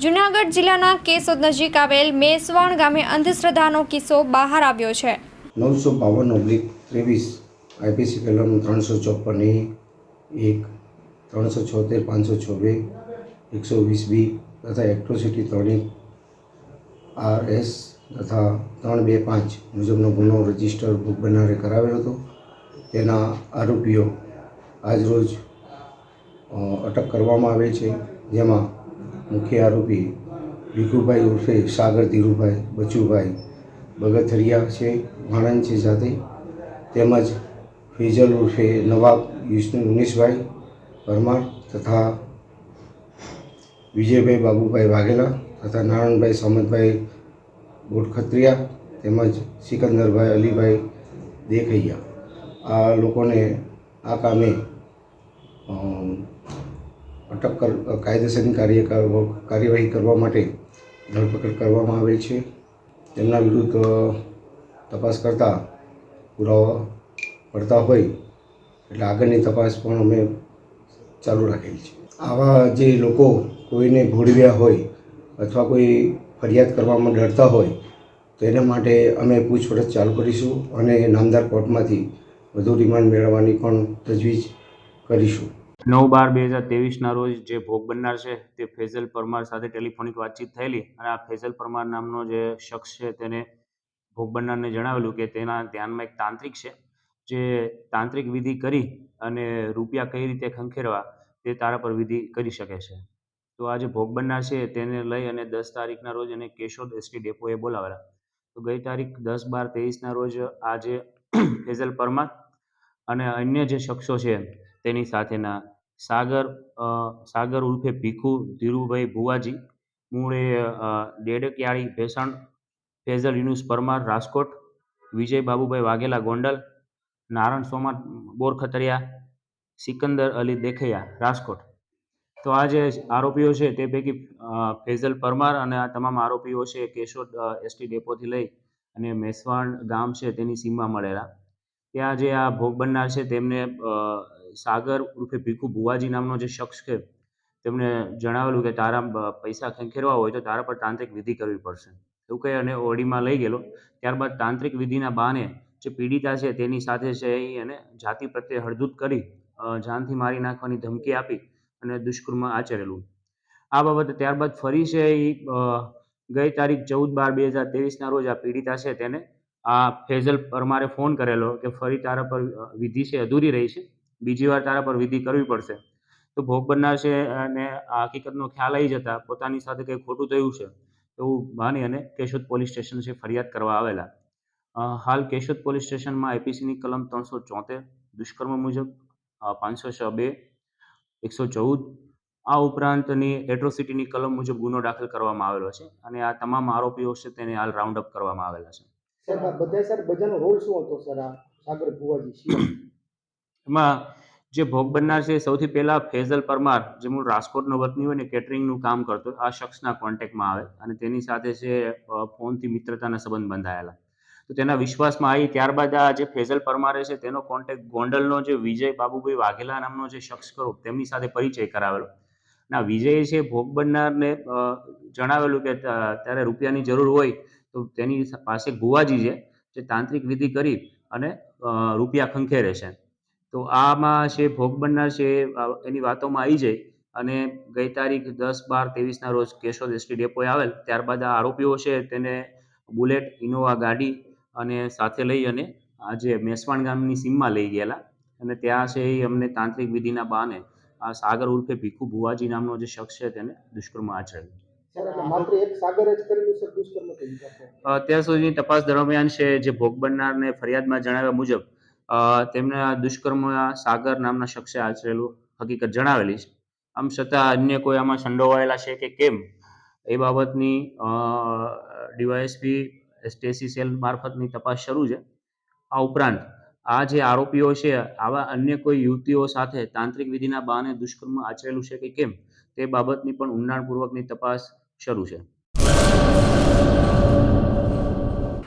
જુનાગઢ જિલ્લાના કેશોદ નજીક આવેલ મેસવાણ ગામે અંધશ્રદ્ધાનો કિસ્સો બહાર આવ્યો છે. નવસો બાવન ઓબ્લિક ત્રેવીસ આઈપીસી કલમ ત્રણસો ચોપન એ એક ત્રણસો છોતેર, પાંચસો છવ્વીસ, એકસો વીસ બી તથા એક્ટ્રોસિટી ત્રણ આર એસ તથા ત્રણ બે પાંચ મુજબનો ગુનો રજિસ્ટર બુક બનારે કરાવેલો હતો. તેના આરોપીઓ આજરોજ અટક કરવામાં આવે છે, જેમાં મુખ્ય આરોપી ભીખુભાઈ ઉર્ફે સાગર ધીરુભાઈ, બચુભાઈ બગથરિયા છે, વાણંદ છે જાતે. તેમજ ફેજલ ઉર્ફે નવાબ વિષ્ણુ ઉમેશભાઈ પરમાર તથા વિજયભાઈ બાબુભાઈ વાઘેલા તથા નારાયણભાઈ સામંતભાઈ ગોટખત્રિયા તેમજ સિકંદરભાઈ અલીભાઈ દેખૈયા. આ લોકોને આ કામે અટક કાયદેસરની કાર્ય કાર્યવાહી કરવા માટે ધરપકડ કરવામાં આવેલ છે. તેમના વિરુદ્ધ તપાસ કરતાં પુરાવા પડતા હોય એટલે આગળની તપાસ પણ અમે ચાલુ રાખેલી છે. આવા જે લોકો કોઈને ભોળવ્યા હોય અથવા કોઈ ફરિયાદ કરવામાં ડરતા હોય, તો એના માટે અમે પૂછપરછ ચાલુ કરીશું અને નામદાર કોર્ટમાંથી વધુ રિમાન્ડ મેળવવાની પણ તજવીજ કરીશું. નવ બાર બે હજાર ત્રેવીસના રોજ જે ભોગ બનનાર છે તે ફેઝલ પરમાર સાથે ટેલિફોનિક વાતચીત થયેલી અને આ ફેઝલ પરમાર નામનો જે શખ્સ છે તેને ભોગ બનનારને જણાવેલું કે તેના ધ્યાનમાં એક તાંત્રિક છે, જે તાંત્રિક વિધિ કરી અને રૂપિયા કઈ રીતે ખંખેરવા તે તારા પર વિધિ કરી શકે છે. તો આ જે ભોગ બનનાર છે તેને લઈ અને દસ તારીખના રોજ એને કેશોદ એસટી ડેપોએ બોલાવેલા. તો ગઈ તારીખ દસ બાર ત્રેવીસના રોજ આ જે ફેઝલ પરમાર અને અન્ય જે શખ્સો છે તેની સાથેના સાગર સાગર ઉર્ફે ભીખુ, ધીરુભાઈ ભુવાજી મૂળે ડેડકિયાળી ભેસણ, ફેઝલ યુનુસ પરમાર, રાજકોટ, વિજય બાબુભાઈ વાઘેલા ગોંડલ નારણ સોમા બોરખતરિયા, સિકંદર અલી દેખૈયા, રાજકોટ. તો આ જે આરોપીઓ છે તે પૈકી ફેઝલ પરમાર અને આ તમામ આરોપીઓ છે કેશોદ એસટી ડેપોથી લઈ અને મેસવાણ ગામ છે તેની સીમમાં મળેલા. ત્યાં જે આ ભોગ બનનાર છે તેમને સાગર ઉર્ફે ભીખુ ભુવાજી નામનો જે શખ્સ છે, તેમણે જણાવેલું કે તારા પૈસા ખંખેરવા હોય તો તારા પર તાંત્રિક વિધિ કરવી પડશે. એવું કહી અને ઓડીમાં લઈ ગયેલો. ત્યારબાદ તાંત્રિક વિધિના બહાને જે પીડિતા છે તેની સાથે છે એ એને જાતિ પ્રત્યે હળદૂત કરી જાનથી મારી નાખવાની ધમકી આપી અને દુષ્કર્મ આચરેલું. આ બાબતે ત્યારબાદ ફરી છે એ ગઈ તારીખ ચૌદ બાર બે હજાર ત્રેવીસના રોજ આ પીડિતા છે તેને આ ફેઝલ પરમારે ફોન કરેલો કે ફરી તારા પર વિધિ છે, અધૂરી રહી છે. બીજી વાર તારા પર વિધિ કરવી પડશે. તો ભોગ બનનાર અને આ હકીકતનો ખ્યાલ આવી જતા પોતાની સાથે કંઈ ખોટું થયું છે એવું માની અને કેશોદ પોલીસ સ્ટેશન છે ફરિયાદ કરવા આવેલા. હાલ કેશોદ પોલીસ સ્ટેશનમાં આઈપીસીની કલમ ત્રણસો ચોતેર, દુષ્કર્મ મુજબ પાંચસો છ બે, એકસો ચૌદ, આ ઉપરાંતની એટ્રોસિટીની કલમ મુજબ ગુનો દાખલ કરવામાં આવેલો છે અને આ તમામ આરોપીઓ છે તેને હાલ રાઉન્ડ અપ કરવામાં આવેલા છે. બધા સર, બધાનો રોલ શું હતો, સર, આ સાગર ભુવાજી એમાં જે ભોગ બનનાર છે સૌથી પહેલા ફેઝલ પરમાર, જે મૂળ રાજકોટનો વતની હોય ને કેટરિંગનું કામ કરતો આ શખ્સના કોન્ટેક્ટમાં આવે અને તેની સાથે છે ફોનથી મિત્રતાના સંબંધ બંધાયેલા. તો તેના વિશ્વાસમાં આવી ત્યારબાદ આ જે ફેઝલ પરમારે છે તેનો કોન્ટેક્ટ ગોંડલનો જે વિજય બાબુભાઈ વાઘેલા નામનો જે શખ્સ કરો તેમની સાથે પરિચય કરાવેલો. ના વિજય છે ભોગ બનનારને જણાવેલું કે ત્યારે રૂપિયાની જરૂર હોય તો તેની પાસે ગુવાજી છે, જે તાંત્રિક વિધિ કરી અને રૂપિયા ખંખેરે છે. તો આમાં છે ભોગ બનનાર છે એની વાતોમાં આવી જાય. અને ગઈ તારીખ દસ બાર ત્રેવીસના રોજ કેશોદ એસટી ડેપોએ આવેલ ત્યારબાદ આ આરોપીઓ છે તેને બુલેટ ઇનોવા ગાડી અને સાથે લઈ અને આજે મેસવાણ ગામની સીમમાં લઈ ગયેલા. અને ત્યાં છે એ અમને તાંત્રિક વિધિના બહાને આ સાગર ઉર્ફે ભીખુ ભુવાજી નામનો જે શખ્સ છે તેને દુષ્કર્મ આચર્યું? અત્યાર સુધીની તપાસ દરમિયાન છે જે ભોગ બનનારને ફરિયાદમાં જણાવ્યા મુજબ તેમને આ દુષ્કર્મ સાગર નામના શખ્સે આચરેલું હકીકત જણાવેલી છે. આમ છતાં અન્ય કોઈ આમાં સંડોવાયેલા છે કે કેમ? એ બાબતની ડીવાયએસપી સ્ટેસી સેલ મારફતની તપાસ શરૂ છે. આ ઉપરાંત, આ જે આરોપીઓ છે, આવા અન્ય કોઈ યુવતીઓ સાથે તાંત્રિક વિધિના બહાને દુષ્કર્મ આચરેલું છે કે કેમ? તે બાબતની પણ ઊંડાણપૂર્વકની તપાસ શરૂ છે.